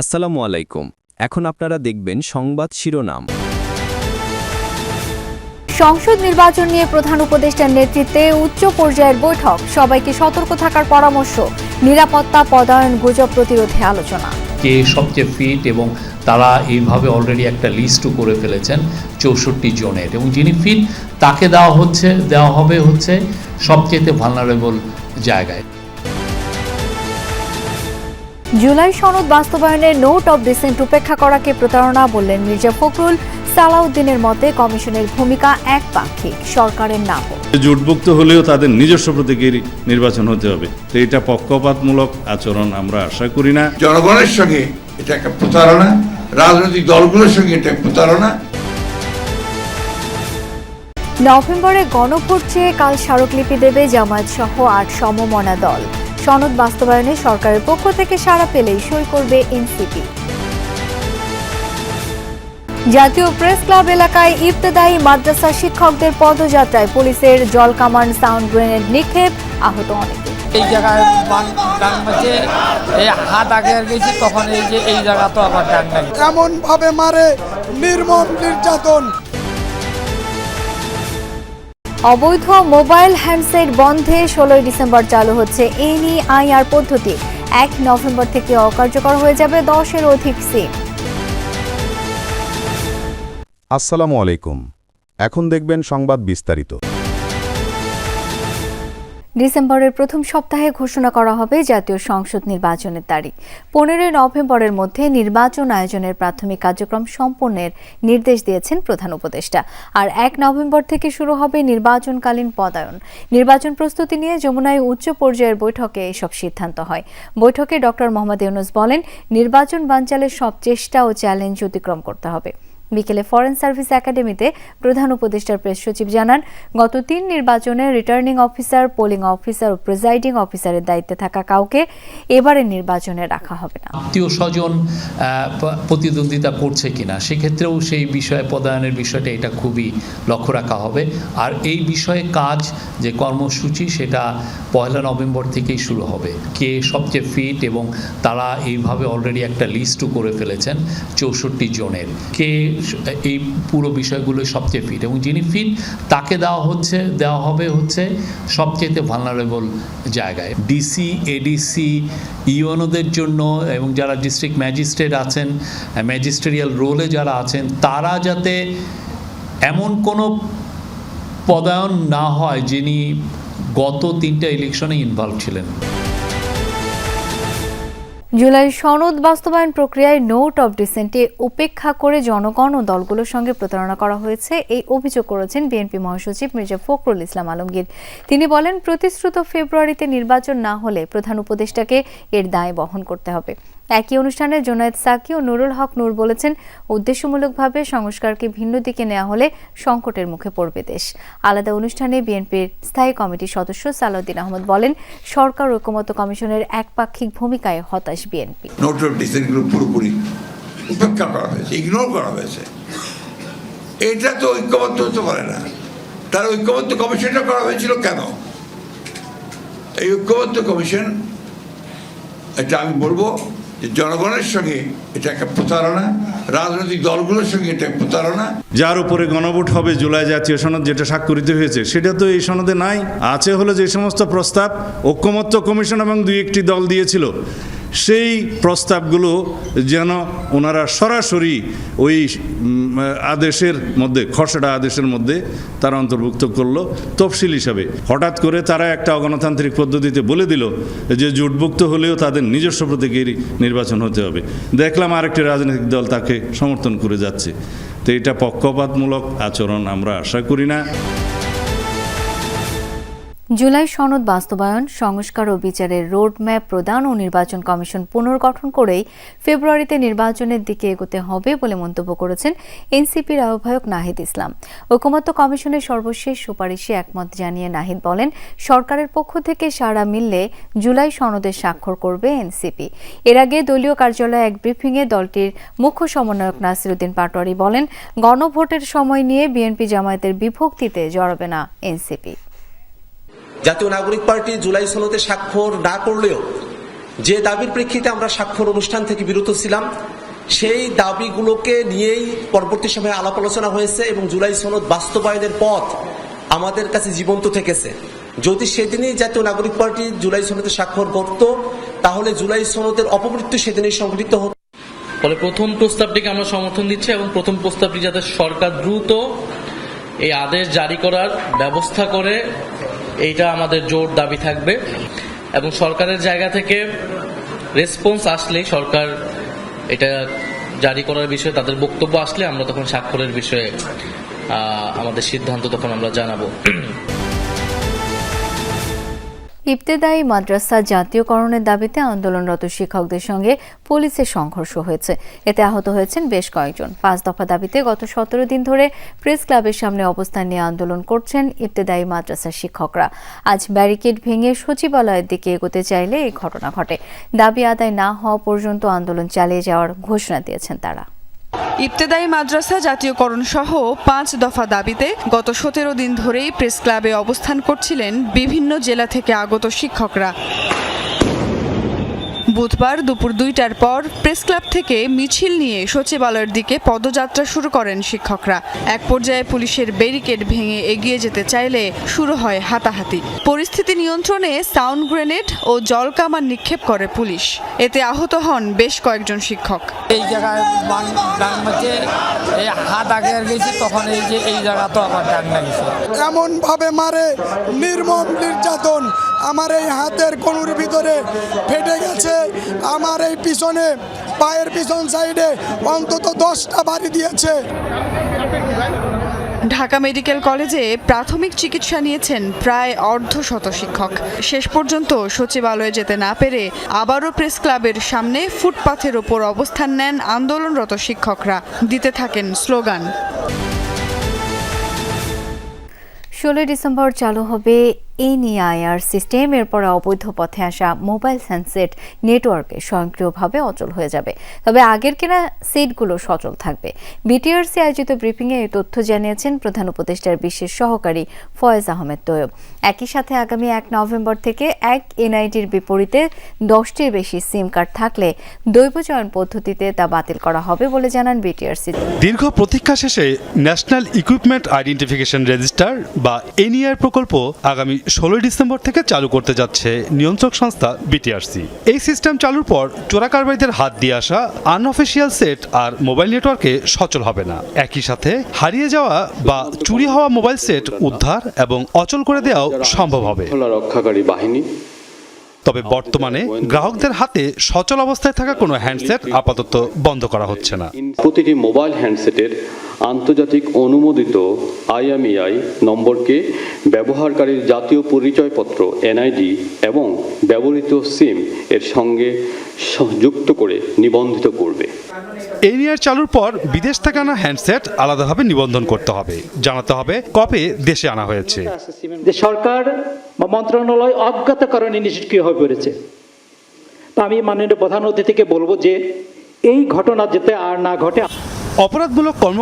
আসসালামু আলাইকুম। এখন আপনারা দেখবেন সংবাদ শিরোনাম। সংসদ নির্বাচন নিয়ে প্রধান উপদেষ্টার নেতৃত্বে উচ্চ পর্যায়ের বৈঠক। সবাইকে সতর্ক থাকার পরামর্শ নিরাপত্তা পদায়ন গুজব প্রতিরোধে আলোচনা। কে সবচেয়ে ফিট এবং তারা এইভাবে অলরেডি একটা লিস্টও করে ফেলেছেন চৌষট্টি জনের। এবং যিনি ফিট তাকে দেওয়া হচ্ছে দেওয়া হবে হচ্ছে সবচেয়ে ভালনারেবল জায়গায়। জুলাই সনদ বাস্তবায়নের নোট অব ডিসেন্ট উপেক্ষা করাকে প্রতারণা বললেন মির্জা ফখরুল। সালাউদ্দিনের মতে কমিশনের ভূমিকা একপাক্ষিক সরকারের না জোটভুক্ত হলেও তাদের নিজস্ব প্রতীকের নির্বাচন হতে হবে। তো এটা পক্ষপাতমূলক আচরণ আমরা আশা করি না। জনগণের সঙ্গে এটা একটা প্রতারণা রাজনৈতিক দলগুলোর সঙ্গে এটা প্রতারণা। নভেম্বরে গণভোট চেয়ে কাল স্মারকলিপি দেবে জামায়াত সহ আট সমমনা দল। সনদ বাস্তবায়নে সরকারের পক্ষ থেকে সাড়া পেলেই সই করবে এনসিপি। জাতীয় প্রেস ক্লাব এলাকায় ইবতদায়ী মাদ্রাসা শিক্ষকদের পদযাত্রায় পুলিশের জল কামান সাউন্ড গ্রেনেড নিক্ষেপ আহত অনেকে। এই জায়গায় বান এই হাত আগে গেছি তখন এই যে এই জায়গা তো আবার ডান এমন ভাবে মারে নির্মম নির্যাতন। অবৈধ মোবাইল হ্যান্ডসেট বন্ধে ষোলোই ডিসেম্বর চালু হচ্ছে এনইআইআর পদ্ধতি। এক নভেম্বর থেকে অকার্যকর হয়ে যাবে দশের অধিক সিম। আসসালামু আলাইকুম। এখন দেখবেন সংবাদ বিস্তারিত। ডিসেম্বরের প্রথম সপ্তাহে ঘোষণা করা হবে জাতীয় সংসদ নির্বাচনের তারিখ। পনেরোই নভেম্বরের মধ্যে নির্বাচন আয়োজনের প্রাথমিক কার্যক্রম সম্পন্নের নির্দেশ দিয়েছেন প্রধান উপদেষ্টা। আর এক নভেম্বর থেকে শুরু হবে নির্বাচনকালীন পদায়ন। নির্বাচন প্রস্তুতি নিয়ে যমুনায় উচ্চ পর্যায়ের বৈঠকে এসব সিদ্ধান্ত হয়। বৈঠকে ডক্টর মোহাম্মদ ইউনুস বলেন, নির্বাচন বানচালের সব চেষ্টা ও চ্যালেঞ্জ অতিক্রম করতে হবে। বিকেলে ফরেন সার্ভিস একাডেমিতে প্রধান উপদেষ্টার প্রেস সচিব জানান, গত তিন নির্বাচনে রিটার্নিং অফিসার পোলিং অফিসার ও প্রিজাইডিং অফিসারের দায়িত্বে থাকা কাউকে এবারের নির্বাচনে রাখা হবে না। আত্মীয় স্বজন প্রতিদ্বন্দ্বিতা করছে কিনা, সেক্ষেত্রেও সেই বিষয়ে পদায়নের বিষয়টা এটা খুবই লক্ষ্য রাখা হবে। আর এই বিষয়ে কাজ যে কর্মসূচি সেটা পয়লা নভেম্বর থেকেই শুরু হবে। কে সবচেয়ে ফিট এবং তারা এইভাবে অলরেডি একটা লিস্টও করে ফেলেছেন, চৌষট্টি জনের। কে এই পুরো বিষয়গুলো সবচেয়ে ফিট এবং যিনি ফিট তাকে দেওয়া হচ্ছে, দেওয়া হবে হচ্ছে সবচেয়ে ভালনারেবল জায়গায়। ডিসি এডিসি ইউএনওদের জন্য এবং যারা ডিস্ট্রিক্ট ম্যাজিস্ট্রেট আছেন ম্যাজিস্ট্রেরিয়াল রোলে যারা আছেন, তারা যাতে এমন কোনো পদায়ন না হয় যিনি গত তিনটা ইলেকশনে ইনভলভ ছিলেন। জুলাই সনদ বাস্তবায়ন প্রক্রিয়ায় নোট অব ডিসেন্টে উপেক্ষা করে জনগণ ও দলগুলোর সঙ্গে প্রতারণা করা হয়েছে, এই অভিযোগ করেছেন বিএনপি মহাসচিব মির্জা ফখরুল ইসলাম আলমগীর। তিনি বলেন, প্রতিশ্রুত ফেব্রুয়ারিতে নির্বাচন না হলে প্রধান উপদেষ্টাকে এর দায় বহন করতে হবে। একই অনুষ্ঠানে জোনায়েদ সাকি ও নুরুল হক নূর বলেছেন, উদ্দেশ্যমূলকভাবে সংস্কারকে ভিন্ন দিকে নেওয়া হলে সংকটের মুখে পড়বে দেশ। আলাদা অনুষ্ঠানে বিএনপির স্থায়ী কমিটির সদস্য সালাউদ্দিন আহমদ বলেন, সরকার ঐকমত্য কমিশনের একপাক্ষিক ভূমিকায় হতাশ বিএনপি। পুরোপুরি উপেক্ষা করা হয়েছে ইগনোর করা হয়েছে। এটা তো ঐক্যবদ্ধ হতে পারে না। তার ঐক্যবদ্ধ কমিশনটা করা হয়েছিল কেন? এই ঐক্যবদ্ধ কমিশন, এটা আমি বলব জনগণের সঙ্গে এটা একটা প্রতারণা, রাজনৈতিক দলগুলোর সঙ্গে এটা প্রতারণা। যার উপরে গণভোট হবে জুলাই জাতীয় সনদ যেটা স্বাক্ষরিত হয়েছে, সেটা তো এই সনদে নাই। আছে হলো যে সমস্ত প্রস্তাব ঐক্যমত্য কমিশন এবং দুই একটি দল দিয়েছিল। সেই প্রস্তাবগুলো যেন ওনারা সরাসরি ওই আদেশের মধ্যে, খসড়া আদেশের মধ্যে তারা অন্তর্ভুক্ত করল তফসিল হিসাবে। হঠাৎ করে তারা একটা অগণতান্ত্রিক পদ্ধতিতে বলে দিল যে জোটভুক্ত হলেও তাদের নিজস্ব প্রতীকের নির্বাচন হতে হবে। দেখলাম আরেকটি রাজনৈতিক দল তাকে সমর্থন করে যাচ্ছে। তো এটা পক্ষপাতমূলক আচরণ আমরা আশা করি না। জুলাই সনদ বাস্তবায়ন, সংস্কার ও বিচারের রোডম্যাপ প্রদান ও নির্বাচন কমিশন পুনর্গঠন করেই ফেব্রুয়ারিতে নির্বাচনের দিকে এগোতে হবে বলে মন্তব্য করেছেন এনসিপির আহ্বায়ক নাহিদ ইসলাম। ঐকমত্য কমিশনের সর্বশেষ সুপারিশে একমত জানিয়ে নাহিদ বলেন, সরকারের পক্ষ থেকে সাড়া মিললে জুলাই সনদে স্বাক্ষর করবে এনসিপি। এর আগে দলীয় কার্যালয়ে এক ব্রিফিংয়ে দলটির মুখ্য সমন্বয়ক নাসিরুদ্দিন পাটোয়ারি বলেন, গণভোটের সময় নিয়ে বিএনপি জামায়াতের বিভক্তিতে জড়াবে না এনসিপি। জাতীয় নাগরিক পার্টি জুলাই সনদে স্বাক্ষর না করলেও যে দাবির প্রেক্ষিতে আমরা স্বাক্ষর অনুষ্ঠান থেকে বিরত ছিলাম, সেই দাবিগুলোকে নিয়েই পরবর্তী সময়ে আলাপ আলোচনা হয়েছে এবং জুলাই সনদ বাস্তবায়নের পথ আমাদের কাছে জীবন্ত থেকেছে। যদি সেদিনই জাতীয় নাগরিক পার্টি জুলাই সনদে স্বাক্ষর করত, তাহলে জুলাই সনদের অপমৃত্যু সেদিনই সংঘটিত হতো। ফলে প্রথম প্রস্তাবটিকে আমরা সমর্থন দিচ্ছি এবং প্রথম প্রস্তাবটি যাতে সরকার দ্রুত এই আদেশ জারি করার ব্যবস্থা করে এইটা আমাদের জোর দাবি থাকবে। এবং সরকারের জায়গা থেকে রেসপন্স আসলেই সরকার এটা জারি করার বিষয়ে, তাদের বক্তব্য আসলে আমরা তখন স্বাক্ষরের বিষয়ে আমাদের সিদ্ধান্ত তখন আমরা জানাব। ইবতেদায়ী মাদ্রাসা জাতীয়করণের দাবিতে আন্দোলনরত শিক্ষকদের সঙ্গে পুলিশের সংঘর্ষ হয়েছে। এতে আহত হয়েছেন বেশ কয়েকজন। পাঁচ দফা দাবিতে গত সতেরো দিন ধরে প্রেস ক্লাবের সামনে অবস্থান নিয়ে আন্দোলন করছেন ইবতেদায়ী মাদ্রাসার শিক্ষকরা। আজ ব্যারিকেড ভেঙে সচিবালয়ের দিকে এগোতে চাইলে এই ঘটনা ঘটে। দাবি আদায় না হওয়া পর্যন্ত আন্দোলন চালিয়ে যাওয়ার ঘোষণা দিয়েছেন তারা। ইবতেদায়ী মাদ্রাসা জাতীয়করণ সহ পাঁচ দফা দাবিতে গত সতেরো দিন ধরেই প্রেস ক্লাবে অবস্থান করছিলেন বিভিন্ন জেলা থেকে আগত শিক্ষকরা। বুধবার দুপুর দুইটার পর প্রেস ক্লাব থেকে মিছিল নিয়ে সচিবালয়ের দিকে পদযাত্রা শুরু করেন শিক্ষকরা। এক পর্যায়ে পুলিশের ব্যারিকেড ভেঙে এগিয়ে যেতে চাইলে শুরু হয় হাতাহাতি। পরিস্থিতি নিয়ন্ত্রণে সাউন্ড গ্রেনেড ও জলকামান নিক্ষেপ করে পুলিশ। এতে আহত হন বেশ কয়েকজন শিক্ষক। এই জায়গায় এই হাত আগে গেছি তখন এই যে এই জায়গা তো লাগিয়েছে এমন ভাবে মারে? নির্মম নির্যাতন। আমার এই হাতের কনুর ভিতরে ফেটে গেছে। আমার এই পিছনে পায়ের পিছন সাইডে অন্তত দশটা বাড়ি দিয়েছে। ঢাকা মেডিকেল কলেজে প্রাথমিক চিকিৎসা নিয়েছেন প্রায় অর্ধশত শিক্ষক। শেষ পর্যন্ত সচিবালয়ে যেতে না পেরে আবারও প্রেস ক্লাবের সামনে ফুটপাথের ওপর অবস্থান নেন আন্দোলনরত শিক্ষকরা। দিতে থাকেন স্লোগান। ষোলোই ডিসেম্বর চালু হবে এনইআইআর সিস্টেম, এরপর অবৈধ পথে আসা মোবাইল হ্যান্ডসেট নেটওয়ার্কে স্বয়ংক্রিয়ভাবে অচল হয়ে যাবে। তবে আগের কেনা সেটগুলো সচল থাকবে। বিটিআরসি আয়োজিত ব্রিফিংয়ে এই তথ্য জানিয়েছেন প্রধান উপদেষ্টার বিশেষ সহকারী ফয়েজ আহমেদ তৈয়ব। একই সাথে আগামী এক নভেম্বর থেকে এক এনআইডির বিপরীতে দশটির বেশি সিম কার্ড থাকলে দৈব চয়ন পদ্ধতিতে তা বাতিল করা হবে বলে জানান বিটিআরসি। দীর্ঘ প্রতীক্ষা শেষে ন্যাশনাল ইকুইপমেন্ট আইডেন্টিফিকেশন রেজিস্টার বা এনইআর প্রকল্প আগামী ষোলোই ডিসেম্বর থেকে চালু করতে যাচ্ছে নিয়ন্ত্রক সংস্থা বিটিআরসি এই সিস্টেম চালুর পর চোরা কারবারিদের হাত দিয়ে আসা আনঅফিসিয়াল সেট আর মোবাইল নেটওয়ার্কে সচল হবে না। একই সাথে হারিয়ে যাওয়া বা চুরি হওয়া মোবাইল সেট উদ্ধার এবং অচল করে দেওয়াও সম্ভব হবে। রক্ষাকারী বাহিনী। তবে বর্তমানে গ্রাহকদের হাতে সচল অবস্থায় থাকা কোনো হ্যান্ডসেট আপাতত বন্ধ করা হচ্ছে না। প্রতিটি মোবাইল হ্যান্ডসেটের আন্তর্জাতিক অনুমোদিত আইএমইআই নম্বরকে ব্যবহারকারীর জাতীয় পরিচয়পত্র এনআইডি এবং ব্যবহৃত সিম এর সঙ্গে যুক্ত করে নিবন্ধিত করবে। এনইআর চালুর পর বিদেশ থেকে আনা হ্যান্ডসেট আলাদাভাবে নিবন্ধন করতে হবে। জানাতে হবে কবে দেশে আনা হয়েছে। যে সরকার বা মন্ত্রণালয় অজ্ঞাত কারণে নিষ্ক্রিয় হয়ে পড়েছে। তা আমি মাননীয় প্রধান অতিথিকে বলব যে এই ঘটনা যাতে আর না ঘটে অপরাধমূলক কর্ম